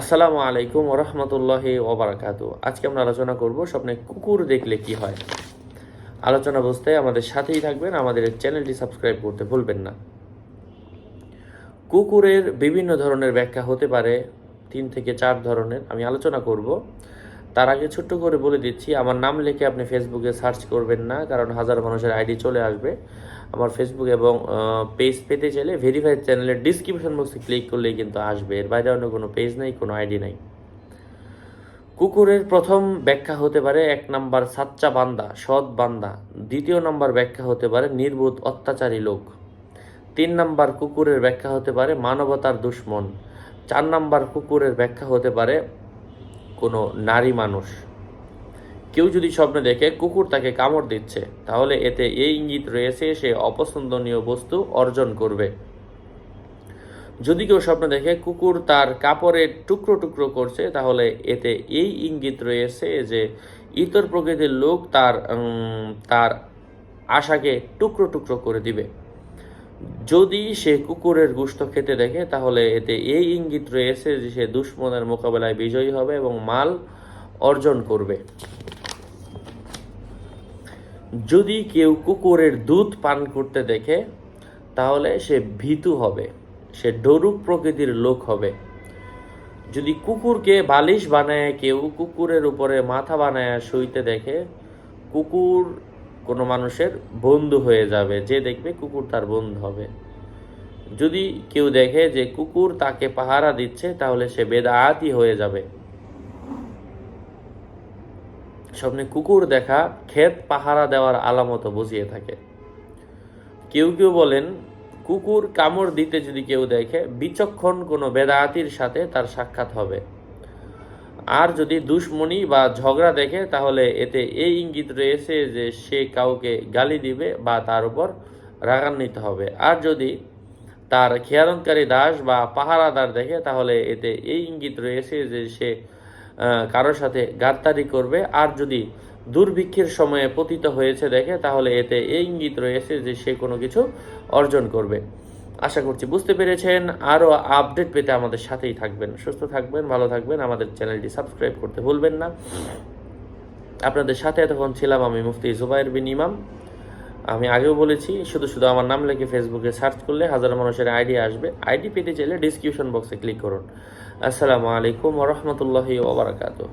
আসসালামু আলাইকুম ওরহমতুল্লাহি ওবরাকাত। আজকে আমরা আলোচনা করব স্বপ্নে কুকুর দেখলে কি হয়। আলোচনা বুঝতে আমাদের সাথেই থাকবেন, আমাদের চ্যানেলটি সাবস্ক্রাইব করতে ভুলবেন না। কুকুরের বিভিন্ন ধরনের ব্যাখ্যা হতে পারে, তিন থেকে চার ধরনের। আমি আলোচনা করব। তার আগে ছোট্ট করে বলে দিচ্ছি, আমার নাম লিখে আপনি ফেসবুকে সার্চ করবেন না, কারণ হাজার মানুষের আইডি চলে আসবে। আমার ফেসবুক এবং পেজ পেতে চাইলে ভেরিফাইড চ্যানেলের ডিসক্রিপশন বক্সে ক্লিক করলেই কিন্তু আসবে। এর বাইরে অন্য কোনো পেজ নেই, কোনো আইডি নাই। কুকুরের প্রথম ব্যাখ্যা হতে পারে এক নাম্বার সাচ্চা বান্দা, সৎ বান্দা। দ্বিতীয় নাম্বার ব্যাখ্যা হতে পারে নির্বোধ, অত্যাচারী লোক। তিন নাম্বার কুকুরের ব্যাখ্যা হতে পারে মানবতার দুশ্মন। চার নাম্বার কুকুরের ব্যাখ্যা হতে পারে কোনো নারী মানুষ। কেউ যদি স্বপ্নে দেখে কুকুর তাকে কামড় দিচ্ছে, তাহলে এতে এই ইঙ্গিত রয়েছে সে অপছন্দনীয় বস্তু অর্জন করবে। যদি কেউ স্বপ্ন দেখে কুকুর তার কাপড়ের টুকরো টুকরো করছে, তাহলে এতে এই ইঙ্গিত রয়েছে যে ইতর প্রকৃতির লোক তার তার আশাকে টুকরো টুকরো করে দিবে। যদি সে কুকুরের গুস্ত খেতে দেখে, তাহলে এতে এই ইঙ্গিত রয়েছে যে সে দুশ্মনের মোকাবেলায় বিজয়ী হবে এবং মাল অর্জন করবে। যদি কেউ কুকুরের দুধ পান করতে দেখে, তাহলে সে ভীতু হবে, সে ডরুক প্রকৃতির লোক হবে। যদি কুকুরকে বালিশ বানায়, কেউ কুকুরের উপরে মাথা বানায় শুইতে দেখে, কুকুর কোনো মানুষের বন্ধু হয়ে যাবে, যে দেখবে কুকুর তার বন্ধু হবে। যদি কেউ দেখে যে কুকুর তাকে পাহারা দিচ্ছে, তাহলে সে বেদায়াতি হয়ে যাবে। স্বপ্নে কুকুর দেখা ক্ষেত পাহারা দেওয়ার আলামত বুঝিয়ে থাকে। কেউ কেউ বলেন, কুকুর কামড় দিতে যদি কেউ দেখে, বিচক্ষণ কোনো বেদায়াতির সাথে তার সাক্ষাৎ হবে। আর যদি দুশ্মনী বা ঝগড়া দেখে, তাহলে এতে এই ইঙ্গিত রয়েছে যে সে কাউকে গালি দিবে বা তার উপর রাগান্বিত হবে। আর যদি তার খেয়ালনকারী দাস বা পাহারাদার দেখে, তাহলে এতে এই ইঙ্গিত রয়েছে যে সে কারোর সাথে গাদ্দারি করবে। আর যদি দুর্ভিক্ষের সময়ে পতিত হয়েছে দেখে, তাহলে এতে এই ইঙ্গিত রয়েছে যে সে কোনো কিছু অর্জন করবে। আশা করছি বুঝতে পেরেছেন। আরও আপডেট পেতে আমাদের সাথেই থাকবেন। সুস্থ থাকবেন, ভালো থাকবেন। আমাদের চ্যানেলটি সাবস্ক্রাইব করতে ভুলবেন না। আপনাদের সাথে এতক্ষণ ছিলাম আমি মুফতি জুবাইর বিন ইমাম। আমি আগেও বলেছি, শুধু শুধু আমার নাম লিখে ফেসবুকে সার্চ করলে হাজার মানুষের আইডি আসবে। আইডি পেতে চাইলে ডিসক্রিপশন বক্সে ক্লিক করুন। আসসালামু আলাইকুম রহমতুল্লাহি ওবরাকাতু